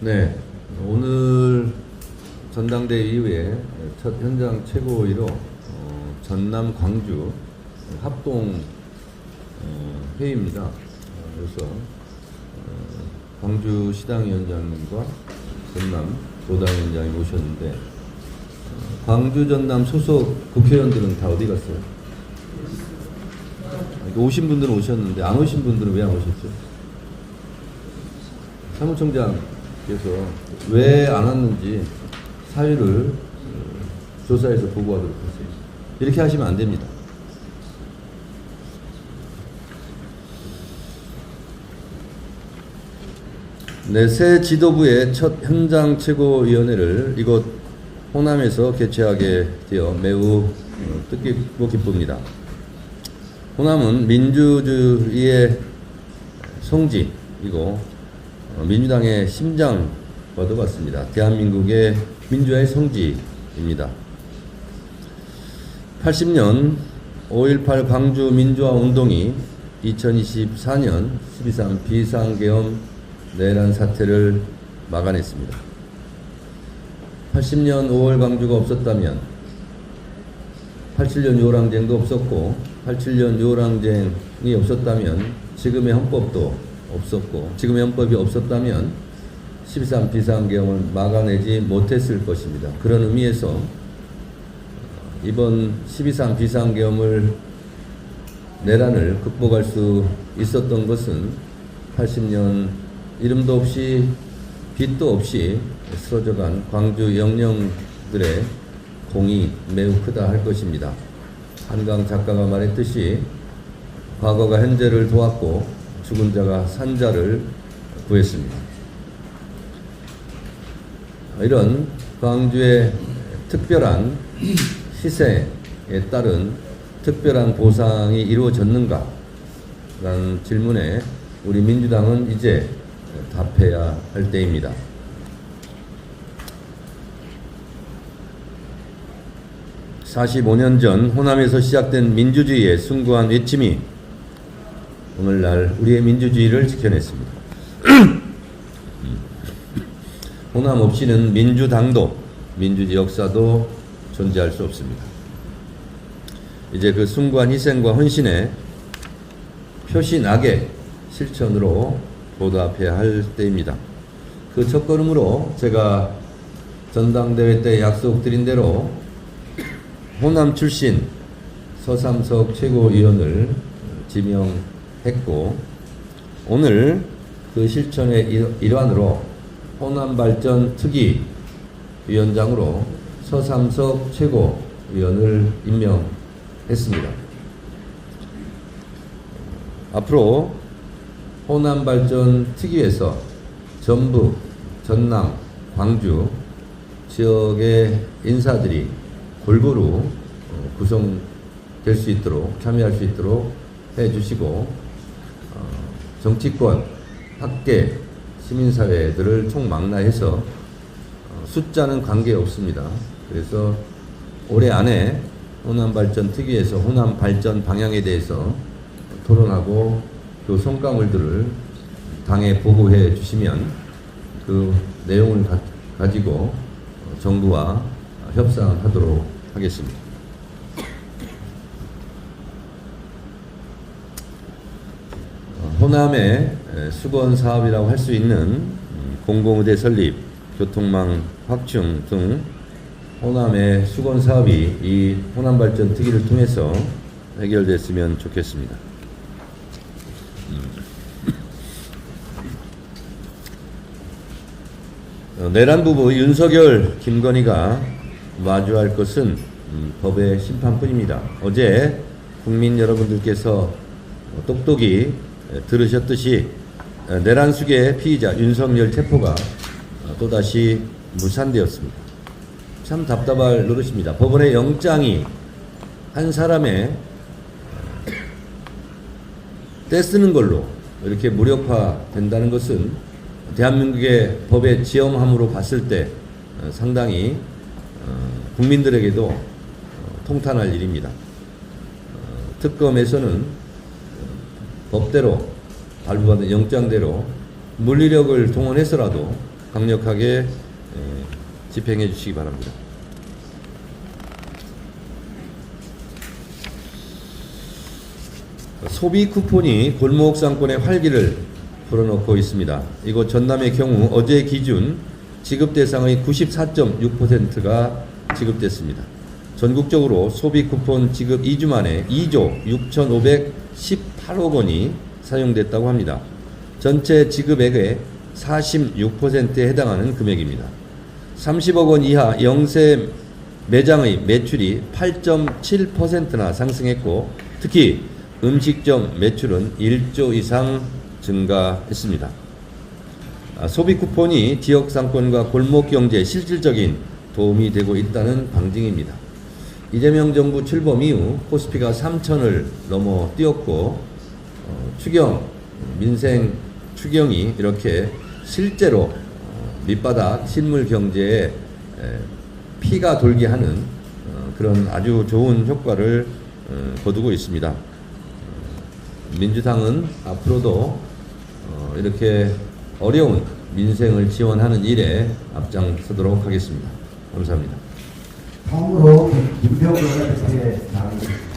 네, 오늘 전당대 이후에 첫 현장 최고위로 어, 전남 광주 합동 어, 회의입니다. 어, 그래서 어, 광주 시당위원장님과 전남 도당위원장이 오셨는데 어, 광주 전남 소속 국회의원들은 다 어디 갔어요? 오신 분들은 오셨는데 안 오신 분들은 왜 안 오셨죠? 사무총장 께서 왜 안 왔는지 사유를 어, 조사해서 보고하도록 하세요. 이렇게 하시면 안 됩니다. 네, 새 지도부의 첫 현장 최고위원회를 이곳 호남에서 개최하게 되어 매우 어, 뜻깊고 기쁩니다. 호남은 민주주의의 성지이고 어, 민주당의 심장과도 같습니다. 대한민국의 민주화의 성지입니다. 80년 5.18 광주 민주화 운동이 2024년 12.3 비상계엄 내란 사태를 막아냈습니다. 80년 5월 광주가 없었다면 87년 요랑쟁도 없었고 87년 요랑쟁이 없었다면 지금의 헌법도 없었고 지금의 헌법이 없었다면 12.3 비상계엄을 막아내지 못했을 것입니다. 그런 의미에서 이번 12.3 비상계엄을 내란을 극복할 수 있었던 것은 80년 이름도 없이 빛도 없이 쓰러져간 광주 영령들의 공이 매우 크다 할 것입니다. 한강 작가가 말했듯이 과거가 현재를 도왔고 죽은 자가 산자를 구했습니다. 이런 광주의 특별한 희생에 따른 특별한 보상이 이루어졌는가? 라는 질문에 우리 민주당은 이제 답해야 할 때입니다. (45년) 전 호남에서 시작된 민주주의의 숭고한 외침이 오늘날 우리의 민주주의를 지켜냈습니다. 호남 없이는 민주당도 민주주의 역사도 존재할 수 없습니다. 이제 그 숭고한 희생과 헌신에 표시나게 실천으로 보답해야 할 때입니다. 그 첫걸음으로 제가 전당대회 때 약속드린 대로 호남 출신 서삼석 최고위원을 지명 했고 오늘 그 실천의 일- 일환으로 호남발전 특위 위원장으로 서삼석 최고위원을 임명했습니다. 앞으로 호남발전 특위에서 전북, 전남, 광주 지역의 인사들이 골고루 어, 구성될 수 있도록 참여할 수 있도록 해주시고 어, 정치권, 학계, 시민사회들을 총망라해서 어, 숫자는 관계없습니다. 그래서 올해 안에 호남발전 특위에서 호남발전 방향에 대해서 토론하고 그 성과물들을 당에 보고해 주시면 그 내용을 가, 가지고 정부와 협상하도록 하겠습니다. 어, 호남의 에, 수건 사업이라고 할 수 있는 음, 공공의대 설립, 교통망 확충 등 호남의 수건 사업이 이 호남 발전 특위를 통해서 해결됐으면 좋겠습니다. 어, 내란 부부 윤석열, 김건희가 마주할 것은 음, 법의 심판뿐입니다. 어제 국민 여러분들께서 똑똑히 에, 들으셨듯이 에, 내란 수계 피의자 윤석열 체포가 어, 또다시 무산되었습니다. 참 답답할 노릇입니다. 법원의 영장이 한 사람의 떼쓰는 걸로 이렇게 무력화된다는 것은 대한민국의 법의 지엄함으로 봤을 때 어, 상당히 어, 국민들에게도 어, 통탄할 일입니다. 어, 특검에서는 어, 법대로 발부받은 영장대로 물리력을 동원해서라도 강력하게 에, 집행해 주시기 바랍니다. 소비 쿠폰이 골목 상권의 활기를 불어넣고 있습니다. 이곳 전남의 경우 어제 기준 지급 대상의 94.6%가 지급됐습니다. 전국적으로 소비 쿠폰 지급 2주 만에 2조 6,518억 원이 사용됐다고 합니다. 전체 지급액의 46%에 해당하는 금액입니다. 30억 원 이하 영세 매장의 매출이 8.7%나 상승했고 특히 음식점 매출은 1조 이상 증가했습니다. 아, 소비 쿠폰이 지역 상권과 골목 경제에 실질적인 도움이 되고 있다는 방증입니다. 이재명 정부 출범 이후 코스피가 3천을 넘어 뛰었고 어, 추경 민생 추경이 이렇게 실제로 어, 밑바닥 실물 경제에 에, 피가 돌게 하는 어, 그런 아주 좋은 효과를 어, 거두고 있습니다. 민주당은 앞으로도 어, 이렇게 어려운 민생을 지원하는 일에 앞장서도록 하겠습니다. 감사합니다. 다음으로 김병근 대표의 나가겠습니다.